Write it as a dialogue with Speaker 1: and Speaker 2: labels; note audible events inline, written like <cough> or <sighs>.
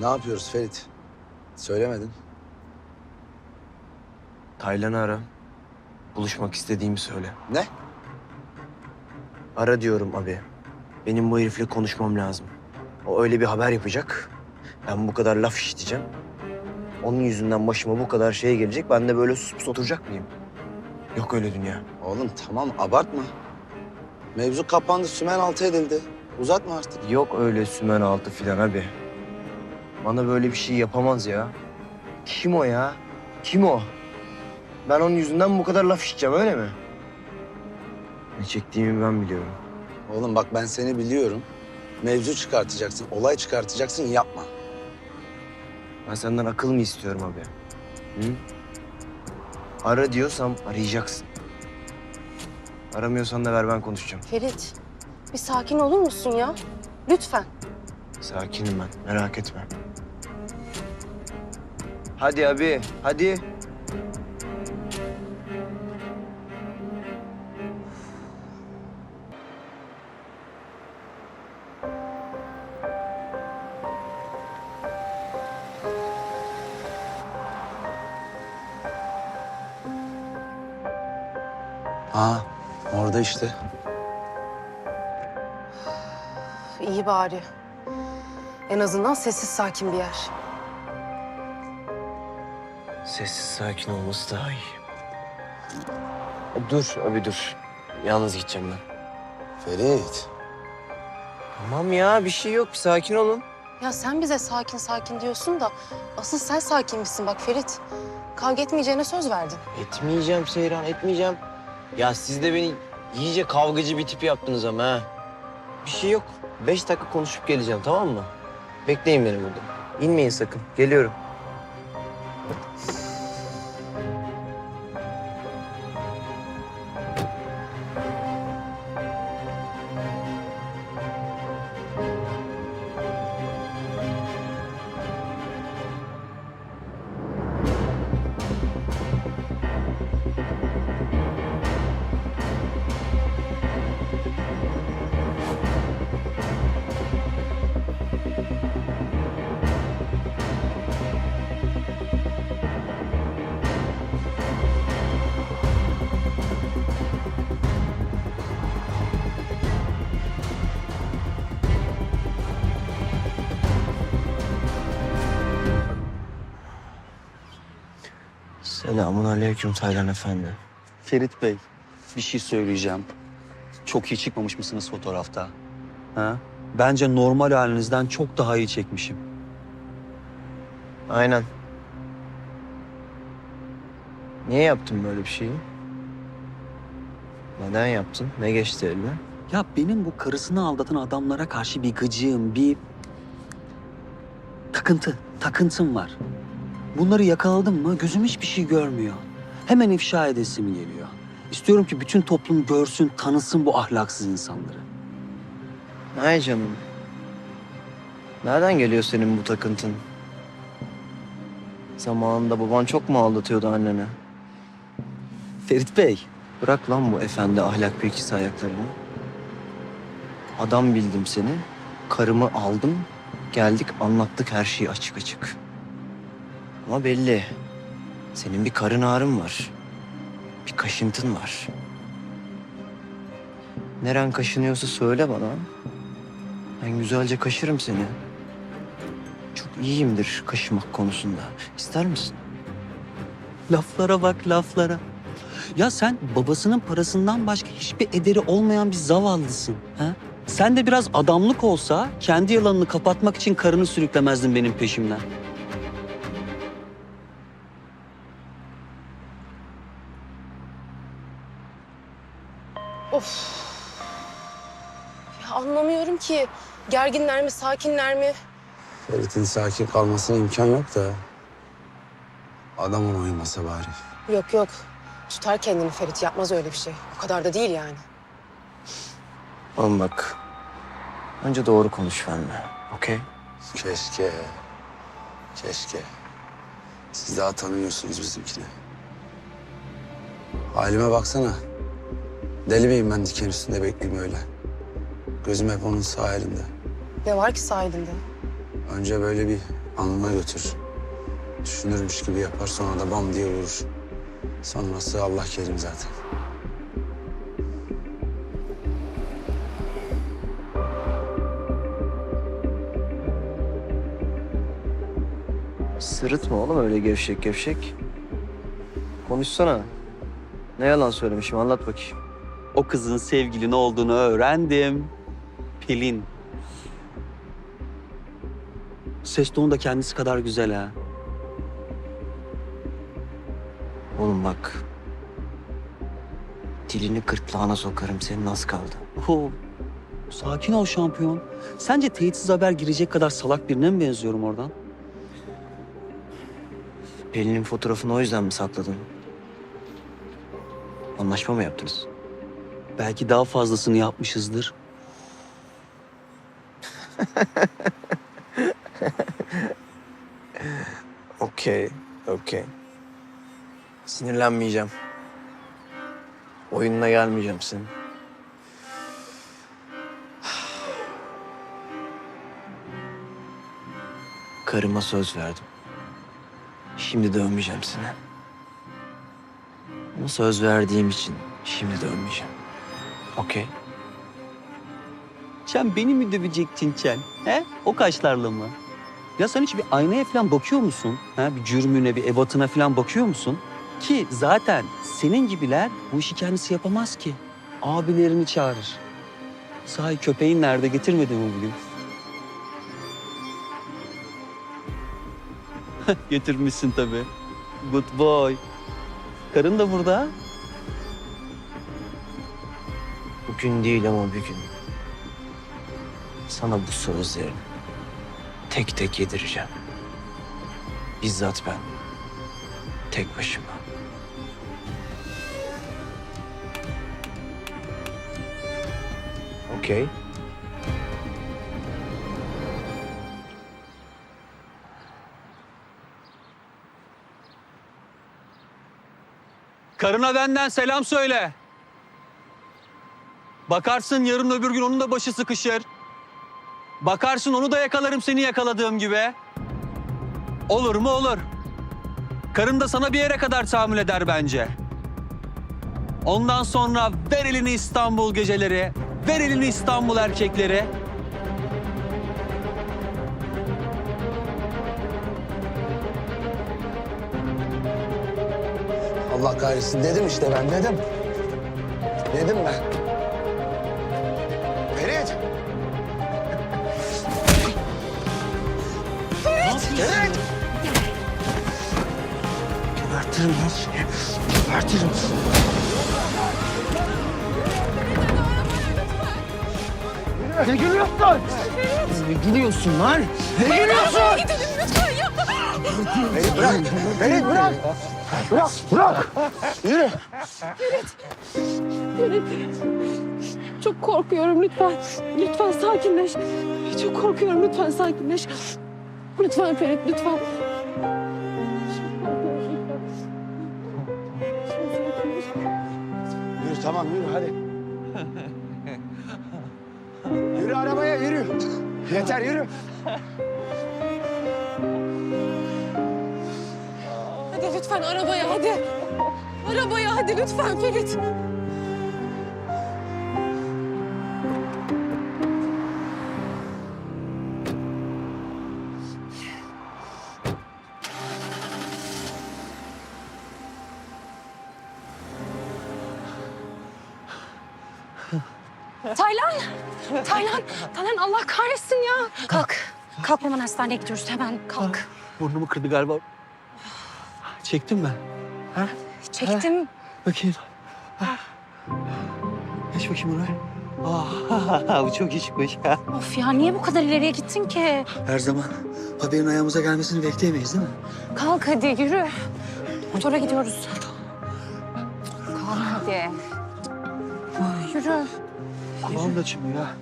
Speaker 1: Ne yapıyoruz Ferit? Söylemedin.
Speaker 2: Taylan'ı ara. Buluşmak istediğimi söyle.
Speaker 1: Ne?
Speaker 2: Ara diyorum abi. Benim bu herifle konuşmam lazım. O öyle bir haber yapacak. Ben bu kadar laf işiteceğim. Onun yüzünden başıma bu kadar şey gelecek. Ben de böyle sus pus oturacak mıyım? Yok öyle dünya.
Speaker 1: Oğlum tamam abartma. Mevzu kapandı, sümen altı edildi. Uzatma artık.
Speaker 2: Yok öyle sümen altı filan abi. Bana böyle bir şey yapamaz ya. Kim o ya? Kim o? Ben onun yüzünden bu kadar laf işiteceğim öyle mi? Ne çektiğimi ben biliyorum.
Speaker 1: Oğlum bak ben seni biliyorum. Mevzu çıkartacaksın, olay çıkartacaksın yapma.
Speaker 2: Ben senden akıl mı istiyorum abi? Hı? Ara diyorsam arayacaksın. Aramıyorsan da ver ben konuşacağım.
Speaker 3: Ferit, bir sakin olur musun ya? Lütfen.
Speaker 2: Sakinim ben, merak etme. Hadi abi, hadi.
Speaker 1: Ha, orada işte.
Speaker 3: İyi bari. En azından sessiz sakin bir yer.
Speaker 2: Sessiz sakin olması daha iyi. Dur abi dur. Yalnız gideceğim ben.
Speaker 1: Ferit.
Speaker 2: Tamam ya bir şey yok. Bir sakin olun.
Speaker 3: Ya sen bize sakin sakin diyorsun da asıl sen sakinmişsin bak Ferit. Kavga etmeyeceğine söz verdin.
Speaker 2: Etmeyeceğim Seyran, etmeyeceğim. Ya siz de beni iyice kavgacı bir tip yaptınız ama ha. Bir şey yok. Beş dakika konuşup geleceğim tamam mı? Bekleyin beni burada. İnmeyin sakın. Geliyorum. Selamun aleyküm Taylan Efendi.
Speaker 4: Ferit Bey, bir şey söyleyeceğim. Çok iyi çıkmamış mısınız fotoğrafta? Ha? Bence normal halinizden çok daha iyi çekmişim.
Speaker 2: Aynen. Niye yaptın böyle bir şeyi? Neden yaptın? Ne geçti eline?
Speaker 4: Ya benim bu karısını aldatan adamlara karşı bir gıcığım, bir takıntı, takıntım var. Bunları yakaladım mı gözüm hiçbir şey görmüyor. Hemen ifşa edesim geliyor. İstiyorum ki bütün toplum görsün, tanısın bu ahlaksız insanları.
Speaker 2: Ay canım. Nereden geliyor senin bu takıntın? Zamanında baban çok mu aldatıyordu anneni?
Speaker 4: Ferit Bey,
Speaker 2: Bırak lan bu efendi ahlak bekçisi ayaklarını. Adam bildim seni. Karımı aldım. Geldik anlattık her şeyi açık açık. Ama belli. Senin bir karın ağrın var. Bir kaşıntın var. Neren kaşınıyorsa söyle bana. Ben güzelce kaşırım seni. Çok iyiyimdir kaşımak konusunda. İster misin?
Speaker 4: laflara bak laflara. Ya sen babasının parasından başka hiçbir ederi olmayan bir zavallısın. Ha? Sen de biraz adamlık olsa kendi yalanını kapatmak için karını sürüklemezdin benim peşimden.
Speaker 3: Of. Ya anlamıyorum ki. Gerginler mi, sakinler mi?
Speaker 1: Ferit'in sakin kalmasına imkan yok da. Adam ona uymasa bari.
Speaker 3: Yok yok. Tutar kendini Ferit. Yapmaz öyle bir şey. O kadar da değil yani.
Speaker 2: Oğlum bak. Önce doğru konuş benimle. Okey?
Speaker 1: Keşke. Keşke. Siz daha tanımıyorsunuz bizimkini. Halime baksana. Deli miyim ben diken üstünde bekleyeyim öyle. Gözüm hep onun sağ elinde.
Speaker 3: Ne var ki sahilinde?
Speaker 1: Önce böyle bir Alnına götür. Düşünürmüş gibi yapar sonra da bam diye vurur. Sonrası Allah kerim zaten.
Speaker 2: Sırıtma oğlum öyle gevşek gevşek. Konuşsana. Ne yalan söylemişim anlat bakayım.
Speaker 4: O kızın sevgilin olduğunu öğrendim. Pelin. Ses tonu da kendisi kadar güzel ha.
Speaker 2: Oğlum bak. Dilini gırtlağına sokarım senin az kaldı.
Speaker 4: Oo, sakin ol şampiyon. Sence teyitsiz haber girecek kadar salak birine mi benziyorum oradan?
Speaker 2: Pelin'in fotoğrafını o yüzden mi sakladın? Anlaşma mı yaptınız?
Speaker 4: Belki daha fazlasını yapmışızdır. <laughs>
Speaker 2: Okey, okey. Sinirlenmeyeceğim. Oyununa gelmeyeceğim senin. <sighs> Karıma söz verdim. Şimdi dönmeyeceğim seni. Ama söz verdiğim için şimdi dönmeyeceğim. Okey.
Speaker 4: Sen beni mi dövecektin Çen? He? O kaşlarla mı? Ya sen hiç bir aynaya falan bakıyor musun? Ha? Bir cürmüne, bir ebatına falan bakıyor musun? Ki zaten senin gibiler bu işi kendisi yapamaz ki. Abilerini çağırır. Sahi köpeğin nerede getirmedi mi bugün? <laughs> Getirmişsin tabii. Good boy. Karın da burada.
Speaker 2: Bugün değil ama bir gün. Sana bu sözlerini tek tek yedireceğim. Bizzat ben. Tek başıma. Okey.
Speaker 4: Karına benden selam söyle. Bakarsın yarın öbür gün onun da başı sıkışır. Bakarsın onu da yakalarım seni yakaladığım gibi. Olur mu olur. Karın da sana bir yere kadar tahammül eder bence. Ondan sonra ver elini İstanbul geceleri, ver elini İstanbul erkekleri.
Speaker 1: Allah kahretsin dedim işte ben dedim. Dedim ben. Ferit!
Speaker 2: Gebertirim lan seni. Gebertirim. Ne gülüyorsun? Ne gülüyorsun lan? Ne gülüyorsun?
Speaker 3: Gidelim lütfen.
Speaker 1: Ferit bırak! Ferit bırak! Bırak! Bırak! Yürü!
Speaker 3: Çok korkuyorum lütfen. Lütfen sakinleş. Çok korkuyorum lütfen sakinleş. Lütfen Ferit lütfen.
Speaker 1: Yürü tamam yürü hadi. yürü arabaya yürü. Yeter yürü.
Speaker 3: Hadi lütfen arabaya hadi. Arabaya hadi lütfen Ferit.
Speaker 5: Taylan! Taylan! Taylan Allah kahretsin ya! Kalk. Kalk hemen hastaneye gidiyoruz hemen kalk.
Speaker 4: Burnumu kırdı galiba. Çektim ben. Ha?
Speaker 5: Çektim.
Speaker 4: Bakayım. Ah. Geç bakayım oraya. Ah, <laughs> bu çok işmiş. <laughs>
Speaker 5: Of ya niye bu kadar ileriye gittin ki?
Speaker 4: Her zaman haberin ayağımıza gelmesini bekleyemeyiz değil mi?
Speaker 5: Kalk hadi yürü. Motora gidiyoruz. Kalk hadi. Yürü.
Speaker 4: Kulağım da çınlıyor ya.